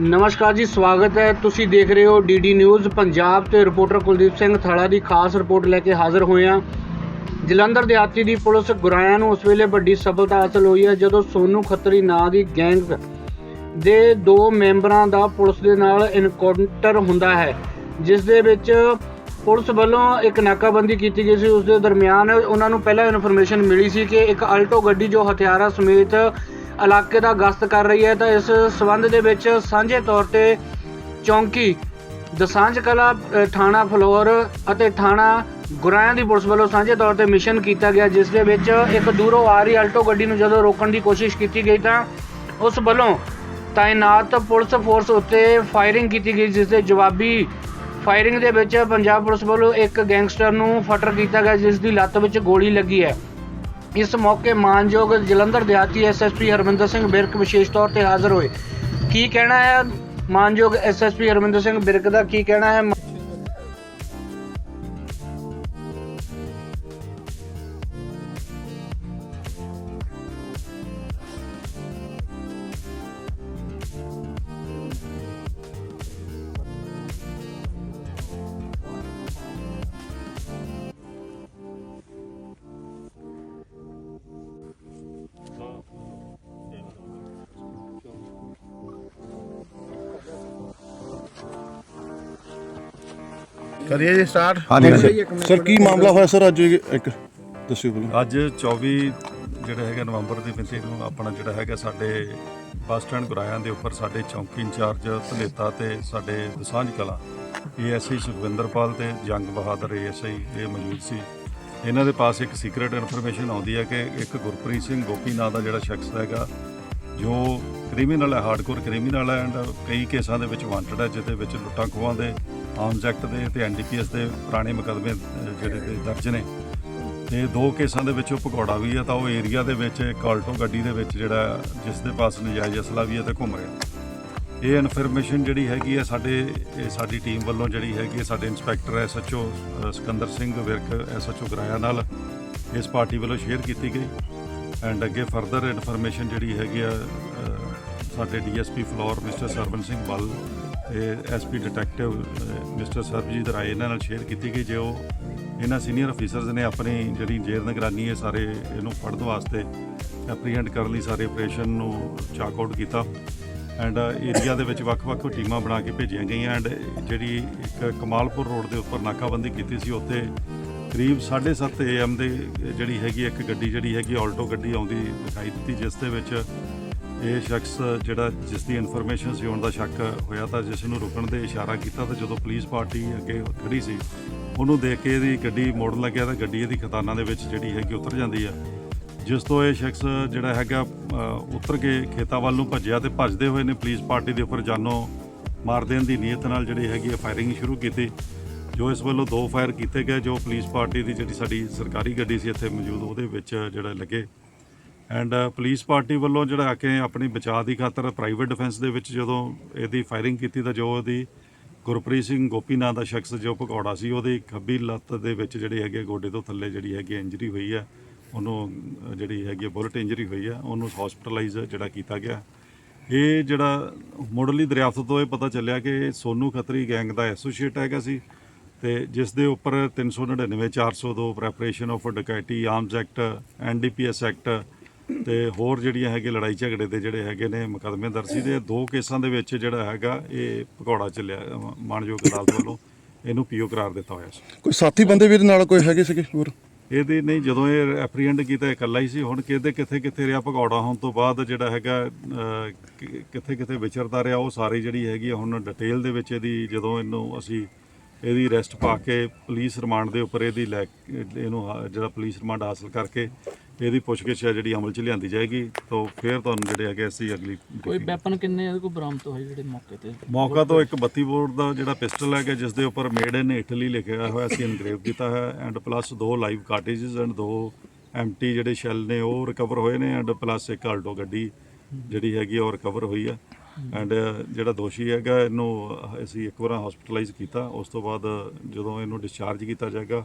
ਨਮਸਕਾਰ ਜੀ, ਸਵਾਗਤ ਹੈ। ਤੁਸੀਂ ਦੇਖ ਰਹੇ ਹੋ ਡੀਡੀ ਨਿਊਜ਼ ਪੰਜਾਬ ਤੇ ਰਿਪੋਰਟਰ ਕੁਲਦੀਪ ਸਿੰਘ ਥਾਲਾ ਦੀ ਖਾਸ ਰਿਪੋਰਟ ਲੈ ਕੇ ਹਾਜ਼ਰ ਹੋਏ ਹਾਂ। ਜਲੰਧਰ ਦਿਹਾਤੀ ਦੀ ਪੁਲਿਸ ਗੁਰਾਇਆਂ ਨੂੰ ਉਸ ਵੇਲੇ ਵੱਡੀ ਸਫਲਤਾ ਹਾਸਲ ਹੋਈ ਹੈ, ਜਦੋਂ ਸੋਨੂ ਖੱਤਰੀ ਨਾਂ ਦੀ ਗੈਂਗ ਦੇ ਦੋ ਮੈਂਬਰਾਂ ਦਾ ਪੁਲਿਸ ਦੇ ਨਾਲ ਇਨਕਾਊਂਟਰ ਹੁੰਦਾ ਹੈ, ਜਿਸ ਦੇ ਵਿੱਚ ਪੁਲਿਸ ਵੱਲੋਂ ਇੱਕ ਨਾਕਾਬੰਦੀ ਕੀਤੀ ਗਈ ਸੀ। ਉਸ ਦੇ ਦਰਮਿਆਨ ਉਹਨਾਂ ਨੂੰ ਪਹਿਲਾਂ ਇਨਫੋਰਮੇਸ਼ਨ ਮਿਲੀ ਸੀ ਕਿ ਇੱਕ ਆਲਟੋ ਗੱਡੀ ਜੋ ਹਥਿਆਰਾਂ ਸਮੇਤ ਇਲਾਕੇ ਦਾ ਗਸ਼ਤ ਕਰ ਰਹੀ ਹੈ ਤਾਂ ਇਸ ਸਬੰਧ ਦੇ ਵਿੱਚ ਸਾਂਝੇ ਤੌਰ ਤੇ ਚੌਂਕੀ, ਦਸਾਂਝ ਕਲਾ ਥਾਣਾ ਫਲੋਰ ਅਤੇ ਥਾਣਾ ਗੁਰਾਇਆਂ ਦੀ ਪੁਲਿਸ ਵੱਲੋਂ ਸਾਂਝੇ ਤੌਰ ਤੇ ਮਿਸ਼ਨ ਕੀਤਾ ਗਿਆ, ਜਿਸ ਦੇ ਵਿੱਚ ਇੱਕ ਦੂਰੋਂ ਆ ਰਹੀ ਆਲਟੋ ਗੱਡੀ ਨੂੰ ਜਦੋਂ ਰੋਕਣ ਦੀ ਕੋਸ਼ਿਸ਼ ਕੀਤੀ ਗਈ ਤਾਂ ਉਸ ਵੱਲੋਂ ਤਾਇਨਾਤ ਪੁਲਿਸ ਫੋਰਸ ਉੱਤੇ ਫਾਇਰਿੰਗ ਕੀਤੀ ਗਈ, ਜਿਸ ਦੇ ਜਵਾਬੀ ਫਾਇਰਿੰਗ ਦੇ ਵਿੱਚ ਪੰਜਾਬ ਪੁਲਿਸ ਵੱਲੋਂ ਇੱਕ ਗੈਂਗਸਟਰ ਨੂੰ ਫਟਰ ਕੀਤਾ ਗਿਆ, ਜਿਸ ਦੀ ਲੱਤ ਵਿੱਚ ਗੋਲੀ ਲੱਗੀ ਹੈ। ਇਸ ਮੌਕੇ ਮਾਨਯੋਗ ਜਲੰਧਰ ਦਿਹਾਤੀ ਐਸਐਸਪੀ ਹਰਮਿੰਦਰ ਸਿੰਘ ਬਿਰਕ ਵਿਸ਼ੇਸ਼ ਤੌਰ ਤੇ ਹਾਜ਼ਰ ਹੋਏ। ਕੀ ਕਹਿਣਾ ਹੈ ਮਾਨਯੋਗ ਐਸਐਸਪੀ ਹਰਮਿੰਦਰ ਸਿੰਘ ਬਿਰਕ ਦਾ? ਕੀ ਕਹਿਣਾ ਹੈ ਕਰੀਏ ਜੀ ਸਟਾਰਟ ਹਾਂਜੀ ਸਰ ਕੀ ਮਾਮਲਾ ਹੋਇਆ ਸਰ ਅੱਜ? ਇੱਕ ਦੱਸਿਓ ਬੋਲੋ ਅੱਜ 24 ਜਿਹੜਾ ਹੈਗਾ ਨਵੰਬਰ ਦੀ ਮਿਤੀ ਨੂੰ ਆਪਣਾ ਜਿਹੜਾ ਹੈਗਾ ਸਾਡੇ ਬੱਸ ਸਟੈਂਡ ਗੁਰਾਇਆਂ ਦੇ ਉੱਪਰ ਸਾਡੇ ਚੌਂਕੀ ਇੰਚਾਰਜ ਧਨੇਤਾ ਤੇ ਸਾਡੇ ਦਸਾਂਝ ਕਲਾ ਏਐਸਆਈ ਸੁਖਵਿੰਦਰਪਾਲ ਤੇ ਜੰਗ ਬਹਾਦਰ ਏਐਸਆਈ ਇਹ ਮੌਜੂਦ ਸੀ। ਇਹਨਾਂ ਦੇ ਪਾਸ ਇੱਕ ਸੀਕ੍ਰੀਟ ਇਨਫੋਰਮੇਸ਼ਨ ਆਉਂਦੀ ਹੈ ਕਿ ਇੱਕ ਗੁਰਪ੍ਰੀਤ ਸਿੰਘ ਗੋਪੀ ਨਾਂ ਦਾ ਜਿਹੜਾ ਸ਼ਖਸ ਹੈਗਾ ਜੋ ਕ੍ਰਿਮੀਨਲ ਹੈ ਹਾਰਡਕੋਰ ਕ੍ਰਿਮੀਨਲ ਹੈ ਐਂਡ ਕਈ ਕੇਸਾਂ ਦੇ ਵਿੱਚ ਵਾਂਟਡ ਹੈ ਜਿਹਦੇ ਵਿੱਚ ਲੁੱਟਾਂ ਖੋਹਾਂ ਦੇ ਆਰਮਸ ਐਕਟ ਦੇ ਤੇ ਐਨਡੀਪੀਐਸ ਦੇ ਪੁਰਾਣੇ ਮੁਕੱਦਮੇ ਜਿਹੜੇ ਦੇ ਦਰਜ ਨੇ। ਤੇ ਦੋ ਕੇਸਾਂ ਦੇ ਵਿੱਚ ਉਹ ਭਗੌੜਾ ਵੀ ਹੈ ਤਾਂ ਉਹ ਏਰੀਆ ਦੇ ਵਿੱਚ ਇੱਕ ਆਲਟੋ ਗੱਡੀ ਦੇ ਵਿੱਚ ਜਿਹੜਾ ਜਿਸ ਦੇ ਪਾਸ ਨਜਾਇਜ਼ ਅਸਲਾ ਵੀ ਹੈ ਤੇ ਘੁੰਮ ਰਿਹਾ। ਇਹ ਇਨਫੋਰਮੇਸ਼ਨ ਜਿਹੜੀ ਹੈਗੀ ਹੈ ਸਾਡੇ ਇਹ ਸਾਡੀ ਟੀਮ ਵੱਲੋਂ ਜਿਹੜੀ ਹੈਗੀ ਹੈ ਸਾਡੇ inspector SHO Sikander Singh Virk SHO Goraya ਨਾਲ ਇਸ ਪਾਰਟੀ ਵੱਲੋਂ ਸ਼ੇਅਰ ਕੀਤੀ ਗਈ। ਐਂਡ ਅੱਗੇ ਫਰਦਰ ਇਨਫੋਰਮੇਸ਼ਨ ਜਿਹੜੀ ਹੈਗੀ ਆ ਅ, ਸਾਡੇ DSP Phillaur mister Sarwan Singh Bal SP detective mister Sarabjit Rai ਇਹਨਾਂ ਨਾਲ ਸ਼ੇਅਰ ਕੀਤੀ ਗਈ ਜੋ ਇਹਨਾਂ ਸੀਨੀਅਰ ਅਫੀਸਰਸ ਨੇ ਆਪਣੀ ਜਿਹੜੀ ਜੇਰ ਨਿਗਰਾਨੀ ਹੈ, ਸਾਰੇ ਇਹਨੂੰ ਫੜਨ ਵਾਸਤੇ ਐਪਰੀਹੈਂਡ ਕਰਨ ਲਈ ਸਾਰੇ ਆਪਰੇਸ਼ਨ ਨੂੰ ਚਾਕ ਆਊਟ ਕੀਤਾ ਐਂਡ ਏਰੀਆ ਦੇ ਵਿੱਚ ਵੱਖ-ਵੱਖ ਟੀਮਾਂ ਬਣਾ ਕੇ ਭੇਜੀਆਂ ਗਈਆਂ ਐਂਡ ਜਿਹੜੀ ਇੱਕ ਕਮਾਲਪੁਰ ਰੋਡ ਦੇ ਉੱਪਰ ਨਾਕਾਬੰਦੀ ਕੀਤੀ ਸੀ, ਉੱਥੇ ਕਰੀਬ 7:30 ਏਐਮ ਦੇ ਜਿਹੜੀ ਹੈਗੀ ਇੱਕ ਗੱਡੀ ਜਿਹੜੀ ਹੈਗੀ, ਆਲਟੋ ਗੱਡੀ ਆਉਂਦੀ ਦਿਖਾਈ ਦਿੱਤੀ, ਜਿਸ ਦੇ ਵਿੱਚ ਇਹ ਸ਼ਖਸ ਜਿਹੜਾ ਜਿਸ ਦੀ ਇਨਫੋਰਮੇਸ਼ਨ ਸੀ ਹੋਣ ਦਾ ਸ਼ੱਕ ਹੋਇਆ ਤਾਂ ਜਿਸ ਨੂੰ ਰੁਕਣ ਦੇ ਇਸ਼ਾਰਾ ਕੀਤਾ ਤਾਂ ਜਦੋਂ ਪੁਲਿਸ ਪਾਰਟੀ ਅੱਗੇ ਖੜੀ ਸੀ, ਉਹਨੂੰ ਦੇਖ ਕੇ ਇਹਦੀ ਗੱਡੀ ਮੋੜਨ ਲੱਗਿਆ ਤਾਂ ਗੱਡੀ ਇਹਦੀ ਖਤਾਨਾਂ ਦੇ ਵਿੱਚ ਜਿਹੜੀ ਹੈਗੀ ਉਤਰ ਜਾਂਦੀ ਆ। ਜਿਸ ਤੋਂ ਇਹ ਸ਼ਖਸ ਜਿਹੜਾ ਹੈਗਾ ਉਤਰ ਕੇ ਖੇਤਾਂ ਵੱਲ ਨੂੰ ਭੱਜਿਆ ਤੇ ਭੱਜਦੇ ਹੋਏ ਨੇ ਪੁਲਿਸ ਪਾਰਟੀ ਦੇ ਉੱਪਰ ਜਾਨੋਂ ਮਾਰ ਦੇਣ ਦੀ ਨੀਅਤ ਨਾਲ ਜਿਹੜੀ ਹੈਗੀ ਫਾਇਰਿੰਗ ਸ਼ੁਰੂ ਕੀਤੀ, ਜੋ ਇਸ ਵੱਲੋਂ ਦੋ ਫਾਇਰ ਕੀਤੇ ਗਏ, ਜੋ ਪੁਲਿਸ ਪਾਰਟੀ ਦੀ ਜਿਹੜੀ ਸਾਡੀ ਸਰਕਾਰੀ ਗੱਡੀ ਸੀ ਇੱਥੇ ਮੌਜੂਦ, ਉਹਦੇ ਵਿੱਚ ਜਿਹੜਾ ਲੱਗੇ। ਐਂਡ ਪੁਲਿਸ ਪਾਰਟੀ ਵੱਲੋਂ ਜਿਹੜਾ ਆ ਕੇ ਆਪਣੀ ਬਚਾਅ ਦੀ ਖਾਤਰ ਪ੍ਰਾਈਵੇਟ ਡਿਫੈਂਸ ਦੇ ਵਿੱਚ ਜਦੋਂ ਇਹਦੀ ਫਾਇਰਿੰਗ ਕੀਤੀ ਤਾਂ ਜੋ ਉਹਦੀ ਗੁਰਪ੍ਰੀਤ ਸਿੰਘ ਗੋਪੀ ਨਾਂ ਦਾ ਸ਼ਖਸ ਜੋ ਭਗੌੜਾ ਸੀ, ਉਹਦੀ ਖੱਬੀ ਲੱਤ ਦੇ ਵਿੱਚ ਜਿਹੜੀ ਹੈਗੀ ਗੋਡੇ ਤੋਂ ਥੱਲੇ ਜਿਹੜੀ ਹੈਗੀ ਇੰਜਰੀ ਹੋਈ ਹੈ ਉਹਨੂੰ ਜਿਹੜੀ ਹੈਗੀ ਬੁਲਟ ਇੰਜਰੀ ਹੋਈ ਹੈ ਉਹਨੂੰ ਹਸਪੀਟਲਾਈਜ਼ ਜਿਹੜਾ ਕੀਤਾ ਗਿਆ। ਇਹ ਜਿਹੜਾ ਮੁੱਢਲੀ ਦਰਿਆਫਤ ਤੋਂ ਇਹ ਪਤਾ ਚੱਲਿਆ ਕਿ ਇਹ ਸੋਨੂ ਖੱਤਰੀ ਗੈਂਗ ਦਾ ਐਸੋਸੀਏਟ ਹੈਗਾ ਸੀ ਤੇ ਜਿਸ ਦੇ ਉੱਪਰ 399 402 preparation of dacoity arms act NDPS act ਤੇ ਹੋਰ ਜਿਹੜੀਆਂ ਹੈਗੇ ਲੜਾਈ ਝਗੜੇ ਦੇ ਜਿਹੜੇ ਹੈਗੇ ਨੇ ਮੁਕੱਦਮੇ ਦਰਜ ਸੀ ਦੇ ਦੋ ਕੇਸਾਂ ਦੇ ਵਿੱਚ ਜਿਹੜਾ ਹੈਗਾ ਇਹ ਭਗੌੜਾ ਚੱਲਿਆ ਅ, ਮਾਣਯੋਗ ਅਦਾਲਤ ਵੱਲੋਂ ਇਹਨੂੰ ਪੀਓ ਕਰਾਰ ਦਿੱਤਾ ਹੋਇਆ ਸੀ। ਕੋਈ ਸਾਥੀ ਬੰਦੇ ਵੀ ਇਹਦੇ ਨਾਲ ਕੋਈ ਹੈਗੇ ਸੀਗੇ ਹੋਰ? ਇਹਦੇ ਨਹੀਂ ਜਦੋਂ ਇਹ ਐਪਰੀਹੈਂਡ ਕੀਤਾ ਇਕੱਲਾ ਹੀ ਸੀ। ਹੁਣ ਕਿਹਦੇ ਕਿੱਥੇ ਕਿੱਥੇ ਰਿਹਾ ਭਗੌੜਾ ਹੋਣ ਤੋਂ ਬਾਅਦ ਜਿਹੜਾ ਹੈਗਾ ਕਿੱਥੇ ਕਿੱਥੇ ਵਿਚਰਦਾ ਰਿਹਾ ਉਹ ਸਾਰੀ ਜਿਹੜੀ ਹੈਗੀ ਹੁਣ ਡਿਟੇਲ ਦੇ ਵਿੱਚ ਇਹਦੀ ਜਦੋਂ ਇਹਨੂੰ ਅਸੀਂ ਇਹਦੀ ਅਰੈਸਟ ਪਾ ਕੇ ਪੁਲਿਸ ਰਿਮਾਂਡ ਦੇ ਉੱਪਰ ਇਹਦੀ ਲੈ ਇਹਨੂੰ ਜਿਹੜਾ ਪੁਲਿਸ ਰਿਮਾਂਡ ਹਾਸਲ ਕਰਕੇ ਇਹਦੀ ਪੁੱਛਗਿੱਛ ਹੈ ਜਿਹੜੀ ਅਮਲ 'ਚ ਲਿਆਂਦੀ ਜਾਏਗੀ ਤਾਂ ਫਿਰ ਤੁਹਾਨੂੰ ਜਿਹੜੇ ਹੈਗੇ ਅਸੀਂ ਅਗਲੀ ਕੋਈ ਵੈਪਨ ਕਿੰਨੇ ਇਹਦੇ ਕੋਲ ਬਰਾਮਦ ਹੋਏ ਜਿਹੜੇ ਮੌਕੇ ਤੇ? ਮੌਕਾ ਤੋਂ ਇੱਕ 32 ਬੋਰ ਦਾ ਜਿਹੜਾ ਪਿਸਟਲ ਹੈਗਾ ਜਿਸ ਦੇ ਉੱਪਰ ਮੇਡ ਇਨ ਇਟਲੀ ਲਿਖਿਆ ਹੋਇਆ ਸੀ ਇਨਗ੍ਰੇਵ ਕੀਤਾ ਹੈ ਐਂਡ ਪਲੱਸ ਦੋ ਲਾਈਵ ਕਾਰਟੇਜਸ ਐਂਡ ਦੋ ਐਮਟੀ ਜਿਹੜੇ ਸ਼ੈਲ ਨੇ ਉਹ ਰਿਕਵਰ ਹੋਏ ਨੇ ਐਂਡ ਪਲੱਸ ਇੱਕ ਆਲਟੋ ਗੱਡੀ ਜਿਹੜੀ ਹੈਗੀ ਆ ਉਹ ਰਿਕਵਰ ਹੋਈ ਆ। ਐਂਡ ਜਿਹੜਾ ਦੋਸ਼ੀ ਹੈਗਾ ਇਹਨੂੰ ਅਸੀਂ ਇੱਕ ਵਾਰ ਹਸਪੀਟਲਾਈਜ਼ ਕੀਤਾ ਉਸ ਤੋਂ ਬਾਅਦ ਜਦੋਂ ਇਹਨੂੰ ਡਿਸਚਾਰਜ ਕੀਤਾ ਜਾਏਗਾ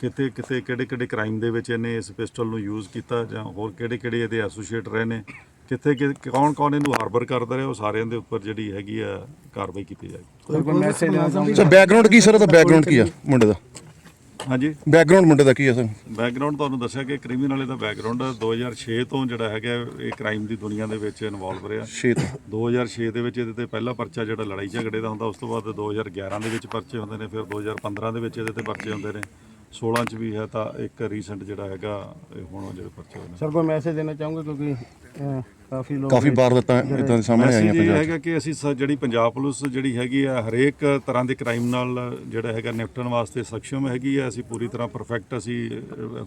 ਕਿਤੇ ਕਿਤੇ ਕਿਹੜੇ ਕਿਹੜੇ ਕ੍ਰਾਈਮ ਦੇ ਵਿੱਚ ਇਹਨੇ ਇਸ ਪਿਸਟਲ ਨੂੰ ਯੂਜ਼ ਕੀਤਾ ਜਾਂ ਹੋਰ ਕਿਹੜੇ ਕਿਹੜੇ ਇਹਦੇ ਐਸੋਸੀਏਟ ਰਹੇ ਨੇ? ਕਿੱਥੇ ਕਿ ਕੌਣ ਕੌਣ ਇਹਨੂੰ ਹਾਰਬਰ ਕਰਦਾ ਰਿਹਾ? ਉਹ ਸਾਰਿਆਂ ਦੇ ਉੱਪਰ ਜਿਹੜੀ ਹੈਗੀ ਆ ਕਾਰਵਾਈ ਕੀਤੀ ਜਾਏਗੀ। ਸਰ ਬੈਕਗ੍ਰਾਉਂਡ ਕੀ ਸਰ ਉਹਦਾ? ਬੈਕਗ੍ਰਾਉਂਡ ਕੀ ਆ ਮੁੰਡੇ ਦਾ? ਹਾਂਜੀ। ਬੈਕਗ੍ਰਾਉਂਡ ਮੁੰਡੇ ਦਾ ਕੀ ਆ ਸਰ? ਬੈਕਗ੍ਰਾਉਂਡ ਤੁਹਾਨੂੰ ਦੱਸਿਆ ਕਿ ਕ੍ਰਿਮੀਨਲ ਇਹਦਾ ਬੈਕਗ੍ਰਾਉਂਡ 2006 ਤੋਂ ਜਿਹੜਾ ਹੈਗਾ ਇਹ ਕ੍ਰਾਈਮ ਦੀ ਦੁਨੀਆ ਦੇ ਵਿੱਚ ਇਨਵੋਲਵ ਰਿਹਾ। 6 ਤੋਂ। 2006 ਦੇ ਵਿੱਚ ਇਹਦੇ ਤੇ ਪਹਿਲਾ ਪਰਚਾ ਜਿਹੜਾ ਲੜਾਈ ਝਗੜੇ ਦਾ ਹੁੰਦਾ ਉਸ ਤੋਂ ਬਾਅਦ 2011 ਦੇ ਵਿੱਚ ਪਰਚੇ ਹੁੰਦੇ ਨੇ ਫਿਰ 2015 ਦੇ ਵਿੱਚ ਇਹਦੇ ਤੇ ਪਰਚੇ ਹੁੰਦੇ ਨੇ। 16 ਚ ਵੀ ਹੈ ਤਾਂ ਇੱਕ ਰੀਸੈਂਟ ਜਿਹੜਾ ਹੈਗਾ ਇਹ ਹੁਣ ਜਿਹੜੇ ਪਰਚੇ ਹੋਏ ਨੇ। ਸਰ ਕੋਈ ਮੈਸੇਜ ਦੇਣਾ ਚਾਹੋਗੇ ਕਿਉਂਕਿ ਅਹ, ਕਾਫੀ ਲੋਕ ਕਾਫੀ ਵਾਰ ਦਿੱਤਾ ਇਦਾਂ ਦੇ ਸਾਹਮਣੇ ਆਈਆਂ ਮੈਸੇਜ ਇਹ ਪੰਜਾਬ 'ਚ। ਹੈਗਾ ਕਿ ਅਸੀਂ ਸ- ਜਿਹੜੀ ਪੰਜਾਬ ਪੁਲਿਸ ਜਿਹੜੀ ਹੈਗੀ ਆ ਹਰੇਕ ਤਰ੍ਹਾਂ ਦੇ ਕ੍ਰਾਈਮ ਨਾਲ ਜਿਹੜਾ ਹੈਗਾ ਨਿਪਟਣ ਵਾਸਤੇ ਸક્ષਮ ਹੈਗੀ ਆ। ਅਸੀਂ ਪੂਰੀ ਤਰ੍ਹਾਂ ਪਰਫੈਕਟ ਅਸੀਂ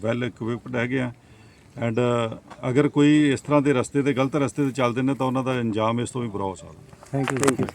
ਵੈਲ ਇਕਵਿਪਡ ਹੈਗੇ ਆ। ਐਂਡ ਅਗਰ ਕੋਈ ਇਸ ਤਰ੍ਹਾਂ ਦੇ ਰਸਤੇ ਤੇ ਗਲਤ ਰਸਤੇ ਤੇ ਚੱਲਦੇ ਨੇ ਤਾਂ ਉਹਨਾਂ ਦਾ ਅੰਜਾਮ ਇਸ ਤੋਂ ਵੀ ਬੁਰਾ ਹੋ ਸਕਦਾ। Thank you